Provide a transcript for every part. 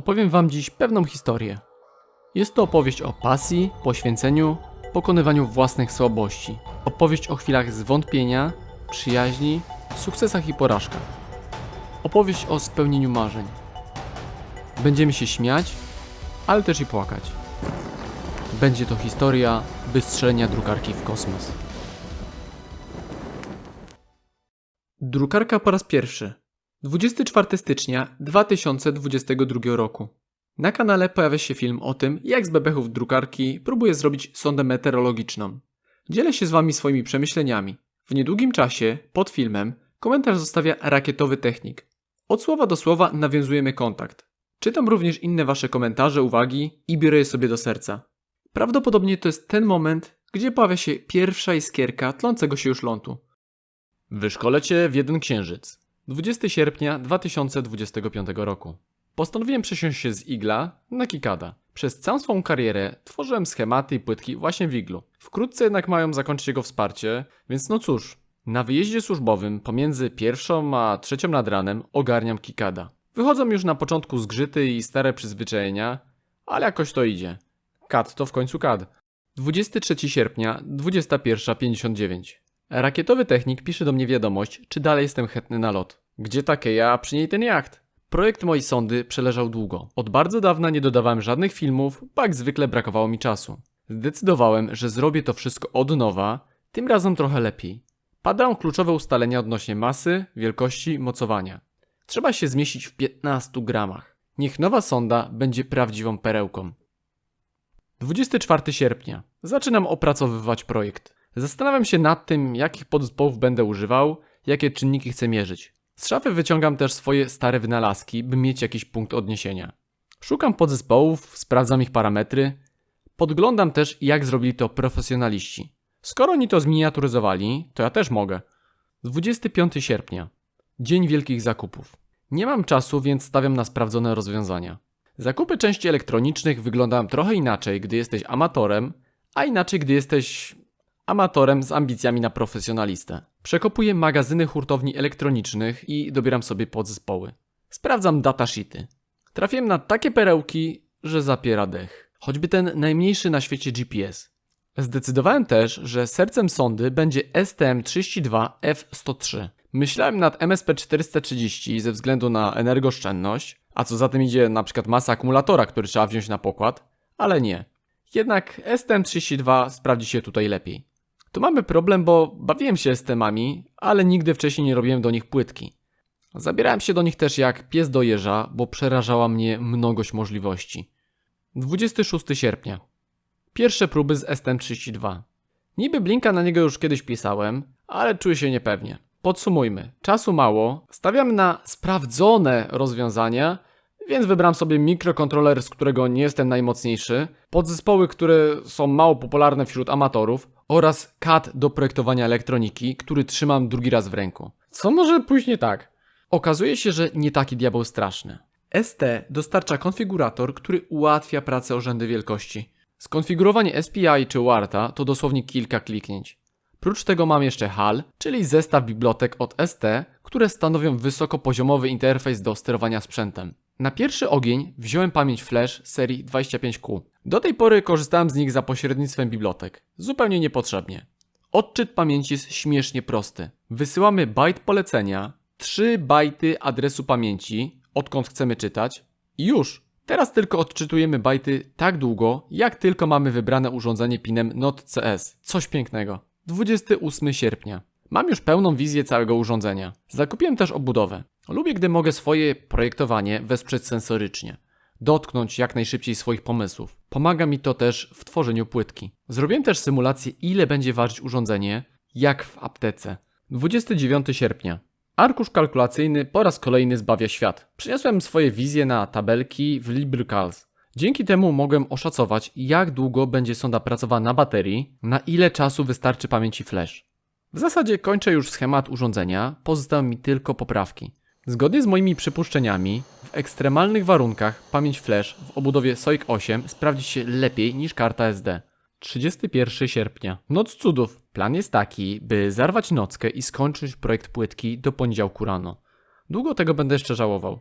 Opowiem Wam dziś pewną historię. Jest to opowieść o pasji, poświęceniu, pokonywaniu własnych słabości. Opowieść o chwilach zwątpienia, przyjaźni, sukcesach i porażkach. Opowieść o spełnieniu marzeń. Będziemy się śmiać, ale też i płakać. Będzie to historia wystrzelenia drukarki w kosmos. Drukarka po raz pierwszy. 24 stycznia 2022 roku. Na kanale pojawia się film o tym, jak z bebechów drukarki próbuje zrobić sondę meteorologiczną. Dzielę się z Wami swoimi przemyśleniami. W niedługim czasie, pod filmem, komentarz zostawia rakietowy technik. Od słowa do słowa nawiązujemy kontakt. Czytam również inne Wasze komentarze, uwagi i biorę je sobie do serca. Prawdopodobnie to jest ten moment, gdzie pojawia się pierwsza iskierka tlącego się już lądu. Wyszkolę cię w jeden księżyc. 20 sierpnia 2025 roku. Postanowiłem przesiąść się z igla na kikada. Przez całą swą karierę tworzyłem schematy i płytki właśnie w iglu. Wkrótce jednak mają zakończyć jego wsparcie, więc no cóż, na wyjeździe służbowym pomiędzy pierwszą a trzecią nad ranem ogarniam kikada. Wychodzą już na początku zgrzyty i stare przyzwyczajenia, ale jakoś to idzie. Kad to w końcu kad. 23 sierpnia 21.59 Rakietowy technik pisze do mnie wiadomość, czy dalej jestem chętny na lot. Gdzie takie ja, a przy niej ten jacht? Projekt mojej sondy przeleżał długo. Od bardzo dawna nie dodawałem żadnych filmów, bo jak zwykle brakowało mi czasu. Zdecydowałem, że zrobię to wszystko od nowa, tym razem trochę lepiej. Padają kluczowe ustalenia odnośnie masy, wielkości, mocowania. Trzeba się zmieścić w 15 gramach. Niech nowa sonda będzie prawdziwą perełką. 24 sierpnia. Zaczynam opracowywać projekt. Zastanawiam się nad tym, jakich podzespołów będę używał, jakie czynniki chcę mierzyć. Z szafy wyciągam też swoje stare wynalazki, by mieć jakiś punkt odniesienia. Szukam podzespołów, sprawdzam ich parametry. Podglądam też, jak zrobili to profesjonaliści. Skoro oni to zminiaturyzowali, to ja też mogę. 25 sierpnia. Dzień wielkich zakupów. Nie mam czasu, więc stawiam na sprawdzone rozwiązania. Zakupy części elektronicznych wyglądają trochę inaczej, gdy jesteś amatorem, a inaczej, gdy jesteś amatorem z ambicjami na profesjonalistę. Przekopuję magazyny hurtowni elektronicznych i dobieram sobie podzespoły. Sprawdzam datasheety. Trafiłem na takie perełki, że zapiera dech. Choćby ten najmniejszy na świecie GPS. Zdecydowałem też, że sercem sondy będzie STM32F103. Myślałem nad MSP430 ze względu na energooszczędność, a co za tym idzie na przykład masa akumulatora, który trzeba wziąć na pokład, ale nie. Jednak STM32 sprawdzi się tutaj lepiej. Tu mamy problem, bo bawiłem się z temami, ale nigdy wcześniej nie robiłem do nich płytki. Zabierałem się do nich też jak pies do jeża, bo przerażała mnie mnogość możliwości. 26 sierpnia. Pierwsze próby z STM32. Niby blinka na niego już kiedyś pisałem, ale czuję się niepewnie. Podsumujmy. Czasu mało, stawiam na sprawdzone rozwiązania, więc wybrałem sobie mikrokontroler, z którego nie jestem najmocniejszy, podzespoły, które są mało popularne wśród amatorów oraz CAD do projektowania elektroniki, który trzymam drugi raz w ręku. Co może pójść nie tak? Okazuje się, że nie taki diabeł straszny. ST dostarcza konfigurator, który ułatwia pracę o rzędy wielkości. Skonfigurowanie SPI czy WARTA to dosłownie kilka kliknięć. Prócz tego mam jeszcze HAL, czyli zestaw bibliotek od ST, które stanowią wysokopoziomowy interfejs do sterowania sprzętem. Na pierwszy ogień wziąłem pamięć flash serii 25Q. Do tej pory korzystałem z nich za pośrednictwem bibliotek. Zupełnie niepotrzebnie. Odczyt pamięci jest śmiesznie prosty. Wysyłamy byte polecenia, 3 bajty adresu pamięci, odkąd chcemy czytać i już. Teraz tylko odczytujemy bajty tak długo, jak tylko mamy wybrane urządzenie pinem NotCS. Coś pięknego. 28 sierpnia. Mam już pełną wizję całego urządzenia. Zakupiłem też obudowę. Lubię, gdy mogę swoje projektowanie wesprzeć sensorycznie. Dotknąć jak najszybciej swoich pomysłów. Pomaga mi to też w tworzeniu płytki. Zrobiłem też symulację, ile będzie ważyć urządzenie, jak w aptece. 29 sierpnia. Arkusz kalkulacyjny po raz kolejny zbawia świat. Przyniosłem swoje wizje na tabelki w LibreCalc. Dzięki temu mogłem oszacować, jak długo będzie sonda pracowała na baterii, na ile czasu wystarczy pamięci flash. W zasadzie kończę już schemat urządzenia, pozostały mi tylko poprawki. Zgodnie z moimi przypuszczeniami, w ekstremalnych warunkach pamięć flash w obudowie SOIC 8 sprawdzi się lepiej niż karta SD. 31 sierpnia. Noc cudów. Plan jest taki, by zarwać nockę i skończyć projekt płytki do poniedziałku rano. Długo tego będę jeszcze żałował.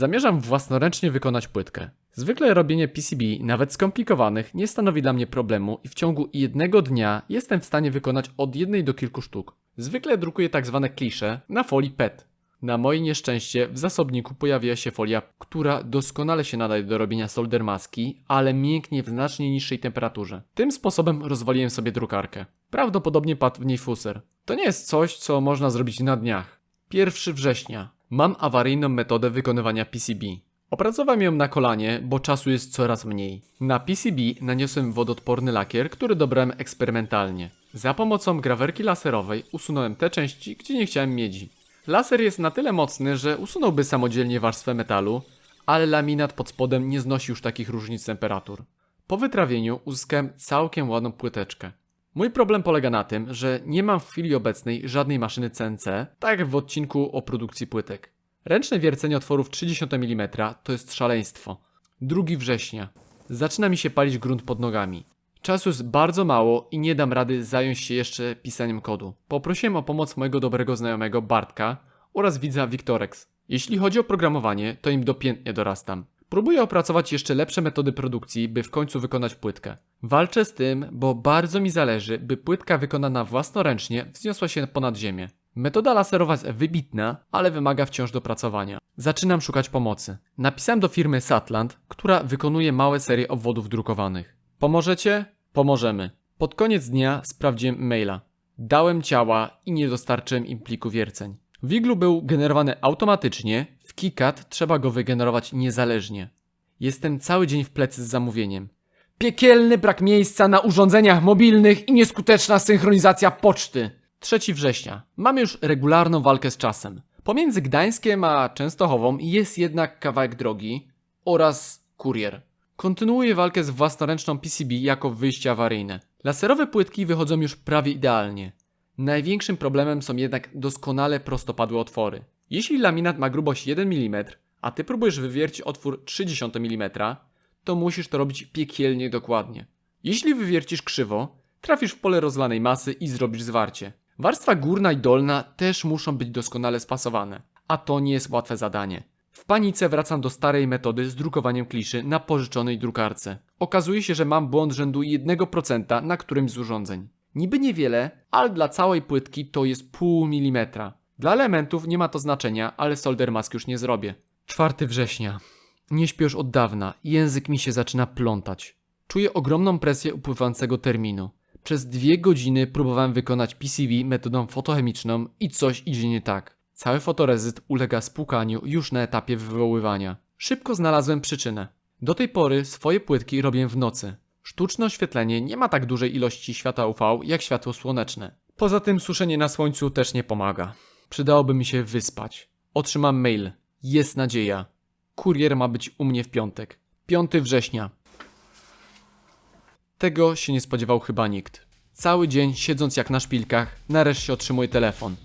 Zamierzam własnoręcznie wykonać płytkę. Zwykle robienie PCB, nawet skomplikowanych, nie stanowi dla mnie problemu i w ciągu jednego dnia jestem w stanie wykonać od jednej do kilku sztuk. Zwykle drukuję tak zwane klisze na folii PET. Na moje nieszczęście w zasobniku pojawia się folia, która doskonale się nadaje do robienia solder maski, ale mięknie w znacznie niższej temperaturze. Tym sposobem rozwaliłem sobie drukarkę. Prawdopodobnie padł w niej fuser. To nie jest coś, co można zrobić na dniach. 1 września. Mam awaryjną metodę wykonywania PCB. Opracowałem ją na kolanie, bo czasu jest coraz mniej. Na PCB naniosłem wodoodporny lakier, który dobrałem eksperymentalnie. Za pomocą grawerki laserowej usunąłem te części, gdzie nie chciałem miedzi. Laser jest na tyle mocny, że usunąłby samodzielnie warstwę metalu, ale laminat pod spodem nie znosi już takich różnic temperatur. Po wytrawieniu uzyskałem całkiem ładną płyteczkę. Mój problem polega na tym, że nie mam w chwili obecnej żadnej maszyny CNC, tak jak w odcinku o produkcji płytek. Ręczne wiercenie otworów 30 mm to jest szaleństwo. 2 września. Zaczyna mi się palić grunt pod nogami. Czasu jest bardzo mało i nie dam rady zająć się jeszcze pisaniem kodu. Poprosiłem o pomoc mojego dobrego znajomego Bartka oraz widza Victorex. Jeśli chodzi o programowanie, to im dopiętnie dorastam. Próbuję opracować jeszcze lepsze metody produkcji, by w końcu wykonać płytkę. Walczę z tym, bo bardzo mi zależy, by płytka wykonana własnoręcznie wzniosła się ponad ziemię. Metoda laserowa jest wybitna, ale wymaga wciąż dopracowania. Zaczynam szukać pomocy. Napisałem do firmy Satland, która wykonuje małe serie obwodów drukowanych. Pomożecie? Pomożemy. Pod koniec dnia sprawdziłem maila. Dałem ciała i nie dostarczyłem im pliku wierceń. Wiglu był generowany automatycznie, w KiCad trzeba go wygenerować niezależnie. Jestem cały dzień w plecy z zamówieniem. Piekielny brak miejsca na urządzeniach mobilnych i nieskuteczna synchronizacja poczty. 3 września. Mamy już regularną walkę z czasem. Pomiędzy Gdańskiem a Częstochową jest jednak kawałek drogi oraz kurier. Kontynuuję walkę z własnoręczną PCB jako wyjście awaryjne. Laserowe płytki wychodzą już prawie idealnie. Największym problemem są jednak doskonale prostopadłe otwory. Jeśli laminat ma grubość 1 mm, a ty próbujesz wywiercić otwór 30 mm, to musisz to robić piekielnie dokładnie. Jeśli wywiercisz krzywo, trafisz w pole rozlanej masy i zrobisz zwarcie. Warstwa górna i dolna też muszą być doskonale spasowane, a to nie jest łatwe zadanie. W panice wracam do starej metody z drukowaniem kliszy na pożyczonej drukarce. Okazuje się, że mam błąd rzędu 1% na którymś z urządzeń. Niby niewiele, ale dla całej płytki to jest pół milimetra. Dla elementów nie ma to znaczenia, ale solder mask już nie zrobię. 4 września. Nie śpię już od dawna i język mi się zaczyna plątać. Czuję ogromną presję upływającego terminu. Przez dwie godziny próbowałem wykonać PCB metodą fotochemiczną i coś idzie nie tak. Cały fotorezyst ulega spłukaniu już na etapie wywoływania. Szybko znalazłem przyczynę. Do tej pory swoje płytki robię w nocy. Sztuczne oświetlenie nie ma tak dużej ilości światła UV jak światło słoneczne. Poza tym suszenie na słońcu też nie pomaga. Przydałoby mi się wyspać. Otrzymam mail. Jest nadzieja. Kurier ma być u mnie w piątek. 5 września. Tego się nie spodziewał chyba nikt. Cały dzień siedząc jak na szpilkach, nareszcie otrzymuję telefon.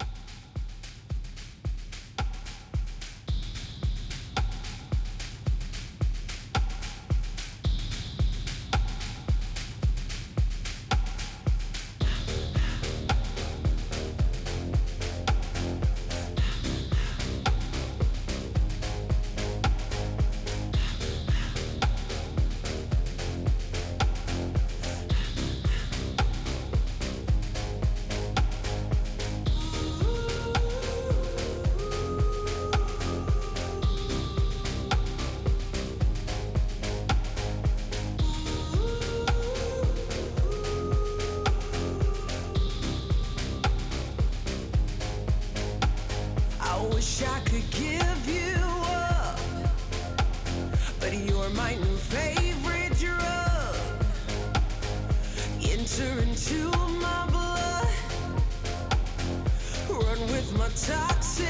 Roxy.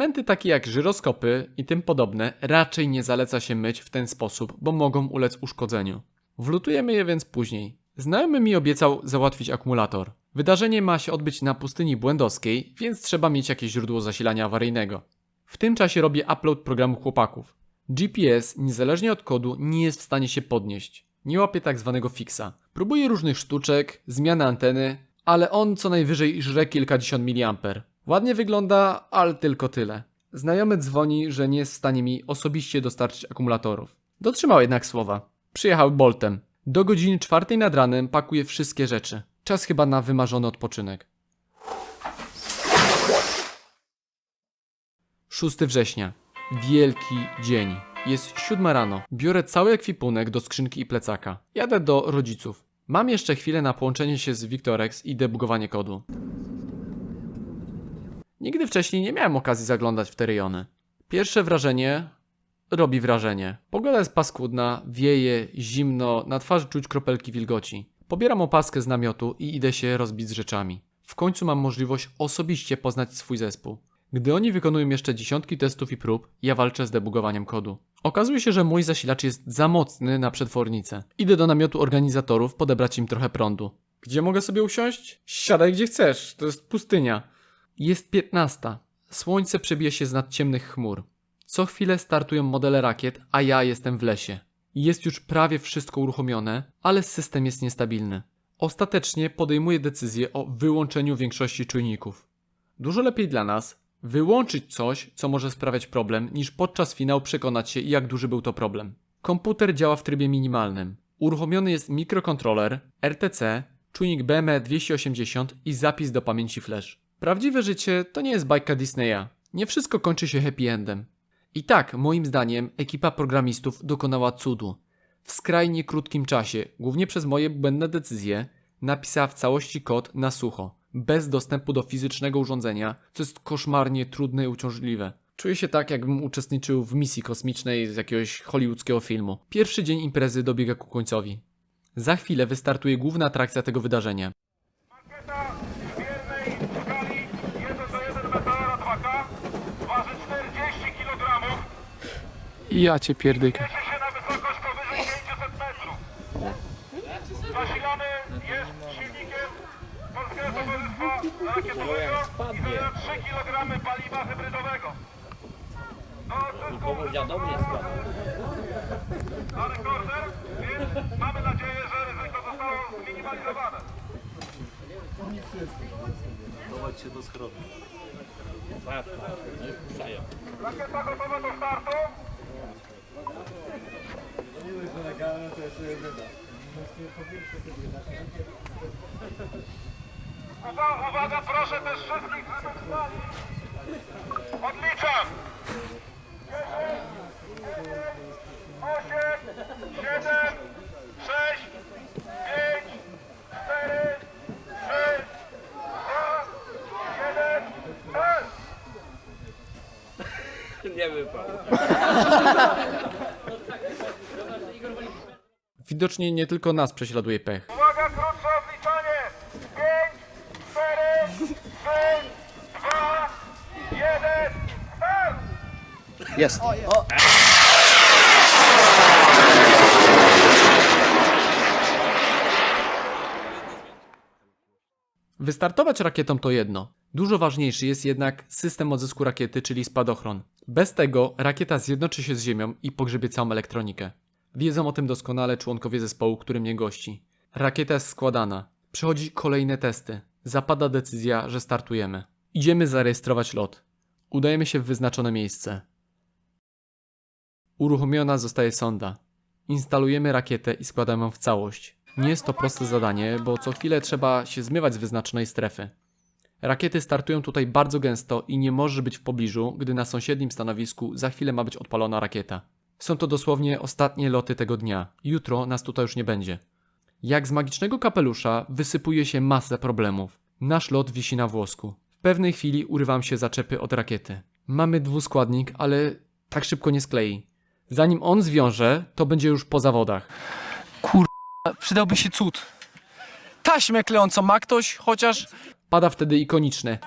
Elementy takie jak żyroskopy i tym podobne raczej nie zaleca się myć w ten sposób, bo mogą ulec uszkodzeniu. Wlutujemy je więc później. Znajomy mi obiecał załatwić akumulator. Wydarzenie ma się odbyć na pustyni błędowskiej, więc trzeba mieć jakieś źródło zasilania awaryjnego. W tym czasie robię upload programu chłopaków. GPS, niezależnie od kodu, nie jest w stanie się podnieść. Nie łapie tak zwanego fixa. Próbuje różnych sztuczek, zmiany anteny, ale on co najwyżej żre kilkadziesiąt miliamper. Ładnie wygląda, ale tylko tyle. Znajomy dzwoni, że nie jest w stanie mi osobiście dostarczyć akumulatorów. Dotrzymał jednak słowa. Przyjechał Boltem. Do godziny czwartej nad ranem pakuje wszystkie rzeczy. Czas chyba na wymarzony odpoczynek. 6 września. Wielki dzień. Jest siódma rano. Biorę cały ekwipunek do skrzynki i plecaka. Jadę do rodziców. Mam jeszcze chwilę na połączenie się z Victorex i debugowanie kodu. Nigdy wcześniej nie miałem okazji zaglądać w te rejony. Pierwsze wrażenie robi wrażenie. Pogoda jest paskudna, wieje, zimno, na twarzy czuć kropelki wilgoci. Pobieram opaskę z namiotu i idę się rozbić z rzeczami. W końcu mam możliwość osobiście poznać swój zespół. Gdy oni wykonują jeszcze dziesiątki testów i prób, ja walczę z debugowaniem kodu. Okazuje się, że mój zasilacz jest za mocny na przetwornicę. Idę do namiotu organizatorów podebrać im trochę prądu. Gdzie mogę sobie usiąść? Siadaj gdzie chcesz, to jest pustynia. Jest 15. Słońce przebija się z nad ciemnych chmur. Co chwilę startują modele rakiet, a ja jestem w lesie. Jest już prawie wszystko uruchomione, ale system jest niestabilny. Ostatecznie podejmuję decyzję o wyłączeniu większości czujników. Dużo lepiej dla nas wyłączyć coś, co może sprawiać problem, niż podczas finału przekonać się, jak duży był to problem. Komputer działa w trybie minimalnym. Uruchomiony jest mikrokontroler, RTC, czujnik BME 280 i zapis do pamięci flash. Prawdziwe życie to nie jest bajka Disneya. Nie wszystko kończy się happy endem. I tak, moim zdaniem, ekipa programistów dokonała cudu. W skrajnie krótkim czasie, głównie przez moje błędne decyzje, napisała w całości kod na sucho, bez dostępu do fizycznego urządzenia, co jest koszmarnie trudne i uciążliwe. Czuję się tak, jakbym uczestniczył w misji kosmicznej z jakiegoś hollywoodzkiego filmu. Pierwszy dzień imprezy dobiega ku końcowi. Za chwilę wystartuje główna atrakcja tego wydarzenia. Makieta w biernej skali 1 do 1 Meteora 2K waży 40 kg. Ja cię pierdyka. Niesie się na wysokość powyżej 500 metrów. Zasilany jest silnikiem Polskiego Towarzystwa Rakietowego i zawiera 3 kg paliwa hybrydowego. Do odzysku do rekorder, więc mamy nadzieję, że ryzyko zostało zminimalizowane. Chować się do schronu. Łatwo, no i puszczają. Rakieta gotowa do startu. Uwa- Uwaga, proszę też wszystkich, wstali. Odliczam. 10, 8, 7, 6, 5, 4, 3, 2, 1, 0. Nie wypadł. Widocznie nie tylko nas prześladuje pech. Uwaga, krótsze odliczanie! 5, 4, 3, 2, 1, start! Jest. Wystartować rakietą to jedno. Dużo ważniejszy jest jednak system odzysku rakiety, czyli spadochron. Bez tego rakieta zjednoczy się z Ziemią i pogrzebie całą elektronikę. Wiedzą o tym doskonale członkowie zespołu, który mnie gości. Rakieta jest składana. Przechodzi kolejne testy. Zapada decyzja, że startujemy. Idziemy zarejestrować lot. Udajemy się w wyznaczone miejsce. Uruchomiona zostaje sonda. Instalujemy rakietę i składamy ją w całość. Nie jest to proste zadanie, bo co chwilę trzeba się zmywać z wyznaczonej strefy. Rakiety startują tutaj bardzo gęsto i nie może być w pobliżu, gdy na sąsiednim stanowisku za chwilę ma być odpalona rakieta. Są to dosłownie ostatnie loty tego dnia. Jutro nas tutaj już nie będzie. Jak z magicznego kapelusza wysypuje się masę problemów. Nasz lot wisi na włosku. W pewnej chwili urywam się zaczepy od rakiety. Mamy dwuskładnik, ale tak szybko nie sklei. Zanim on zwiąże, to będzie już po zawodach. Przydałby się cud. Taśmę kleącą ma ktoś, chociaż... Pada wtedy ikoniczne.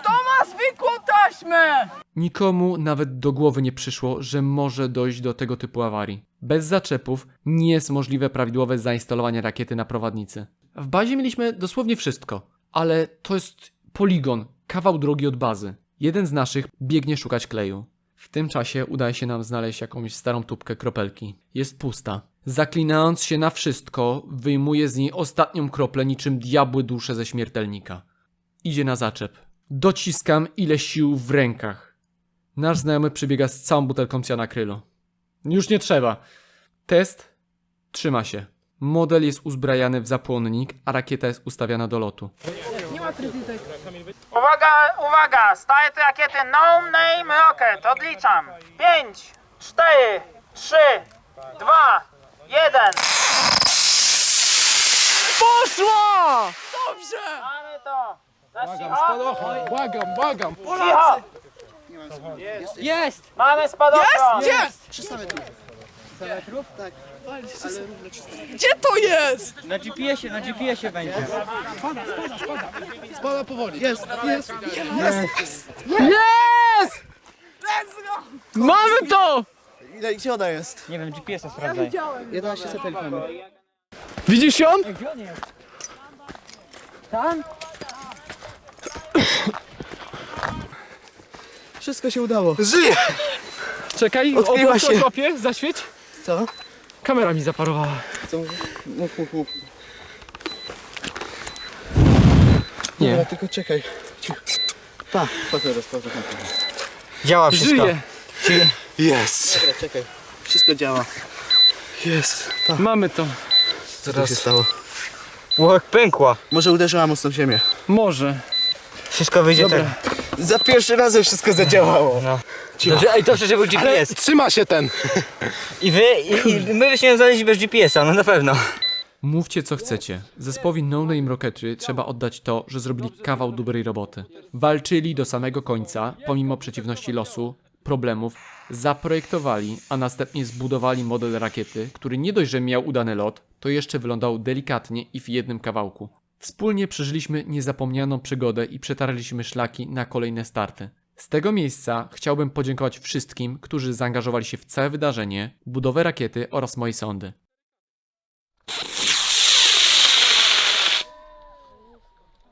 Taśmę! Nikomu nawet do głowy nie przyszło, że może dojść do tego typu awarii. Bez zaczepów nie jest możliwe prawidłowe zainstalowanie rakiety na prowadnicy. W bazie mieliśmy dosłownie wszystko, ale to jest poligon, kawał drogi od bazy. Jeden z naszych biegnie szukać kleju. W tym czasie udaje się nam znaleźć jakąś starą tubkę kropelki. Jest pusta. Zaklinając się na wszystko, wyjmuje z niej ostatnią kroplę niczym diabły dusze ze śmiertelnika. Idzie na zaczep. Dociskam ile sił w rękach. Nasz znajomy przybiega z całą butelką cyjanakrylu. Już nie trzeba. Test trzyma się. Model jest uzbrajany w zapłonnik, a rakieta jest ustawiana do lotu. Uwaga, uwaga! Staje te rakiety No Name Rocket. Odliczam. 5, 4, 3, 2, 1. Poszła! Dobrze! Mamy to. Na cicho. Błagam, błagam. Cicho. Jest! Mamy spadochron. Gdzie? Gdzie to jest? Na GPS-ie, na GPS-ie będzie. Mamy to! Ile, gdzie ona jest? Nie wiem, GPS-a sprawdzaj. 11 satelit mamy. Widzisz ją? Wszystko się udało. Żyje! Czekaj, Odkryła obok się. łapie, zaświeć. Co? Kamera mi zaparowała. Co? Mów, mów, mów. Nie. Dobra, tylko czekaj. Pa, pa teraz, pa, pa, pa. Działa wszystko. Żyje. Jest! Dobra, czekaj. Wszystko działa. Jest. Pa. Mamy to. Co tu się stało? Łok pękła. Może uderzyła mocno w ziemię. Może. Wszystko wyjdzie Dobra. tak. Za pierwszy razem wszystko zadziałało. No. Dobrze, ej, dobrze, że był GPS. Trzyma się ten. I wy, i, i my byśmy ją znaleźli bez GPS-a, no na pewno. Mówcie co chcecie. Zespołowi No Name Rocketry trzeba oddać to, że zrobili kawał dobrej roboty. Walczyli do samego końca, pomimo przeciwności losu, problemów, zaprojektowali, a następnie zbudowali model rakiety, który nie dość, że miał udany lot, to jeszcze wylądał delikatnie i w jednym kawałku. Wspólnie przeżyliśmy niezapomnianą przygodę i przetarliśmy szlaki na kolejne starty. Z tego miejsca chciałbym podziękować wszystkim, którzy zaangażowali się w całe wydarzenie, budowę rakiety oraz moje sądy.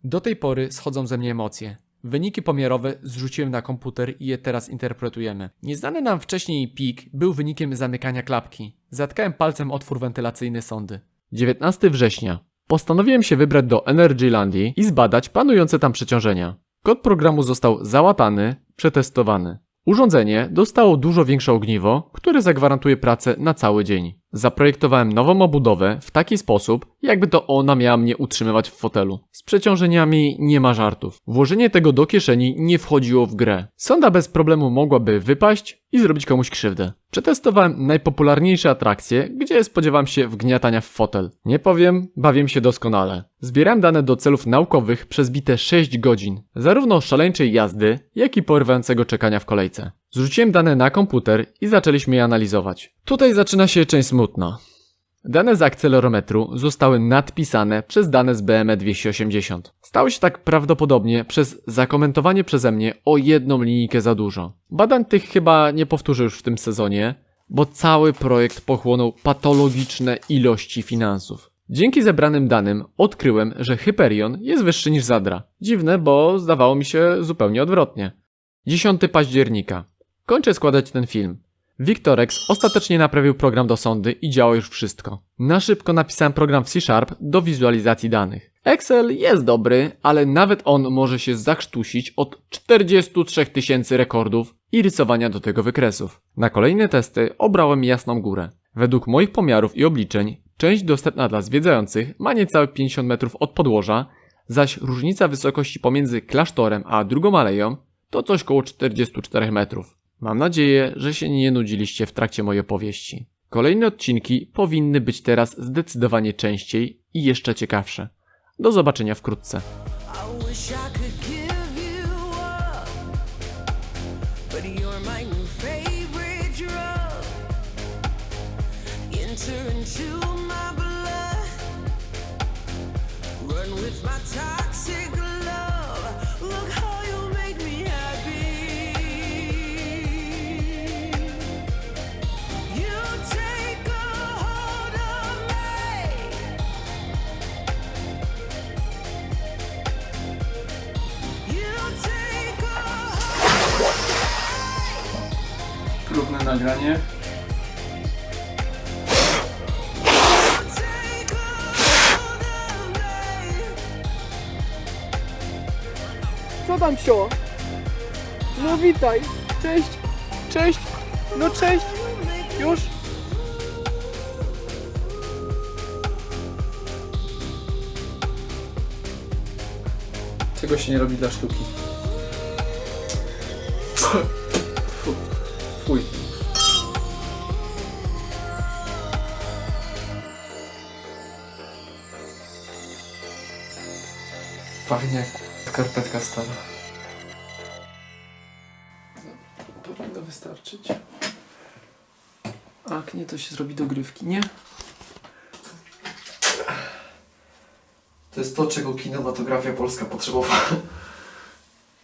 Do tej pory schodzą ze mnie emocje. Wyniki pomiarowe zrzuciłem na komputer i je teraz interpretujemy. Nieznany nam wcześniej pik był wynikiem zamykania klapki. Zatkałem palcem otwór wentylacyjny sondy. 19 września. Postanowiłem się wybrać do Energylandii i zbadać panujące tam przeciążenia. Kod programu został załatany, przetestowany. Urządzenie dostało dużo większe ogniwo, które zagwarantuje pracę na cały dzień. Zaprojektowałem nową obudowę w taki sposób, jakby to ona miała mnie utrzymywać w fotelu. Z przeciążeniami nie ma żartów. Włożenie tego do kieszeni nie wchodziło w grę. Sonda bez problemu mogłaby wypaść i zrobić komuś krzywdę. Przetestowałem najpopularniejsze atrakcje, gdzie spodziewam się wgniatania w fotel. Nie powiem, bawię się doskonale. Zbierałem dane do celów naukowych przez bite 6 godzin, zarówno szaleńczej jazdy, jak i porywającego czekania w kolejce. Zrzuciłem dane na komputer i zaczęliśmy je analizować. Tutaj zaczyna się część smutna. Dane z akcelerometru zostały nadpisane przez dane z BME 280. Stało się tak prawdopodobnie przez zakomentowanie przeze mnie o jedną linijkę za dużo. Badań tych chyba nie powtórzę już w tym sezonie, bo cały projekt pochłonął patologiczne ilości finansów. Dzięki zebranym danym odkryłem, że Hyperion jest wyższy niż Zadra. Dziwne, bo zdawało mi się zupełnie odwrotnie. 10 października. Kończę składać ten film. Victorex ostatecznie naprawił program do sondy i działa już wszystko. Na szybko napisałem program w C Sharp do wizualizacji danych. Excel jest dobry, ale nawet on może się zakrztusić od 43 tysięcy rekordów i rysowania do tego wykresów. Na kolejne testy obrałem jasną górę. Według moich pomiarów i obliczeń, część dostępna dla zwiedzających ma niecałe 50 metrów od podłoża, zaś różnica wysokości pomiędzy klasztorem a drugą aleją to coś koło 44 metrów. Mam nadzieję, że się nie nudziliście w trakcie mojej opowieści. Kolejne odcinki powinny być teraz zdecydowanie częściej i jeszcze ciekawsze. Do zobaczenia wkrótce. Into my blood, run with my toxic nagranie. Co tam sio? No witaj. Cześć. Cześć. No cześć. Już? Czego się nie robi dla sztuki? Fuj. Pachnie jak skarpetka stara. Powinno wystarczyć. A jak nie, to się zrobi dogrywki, nie? To jest to, czego kinematografia polska potrzebowała.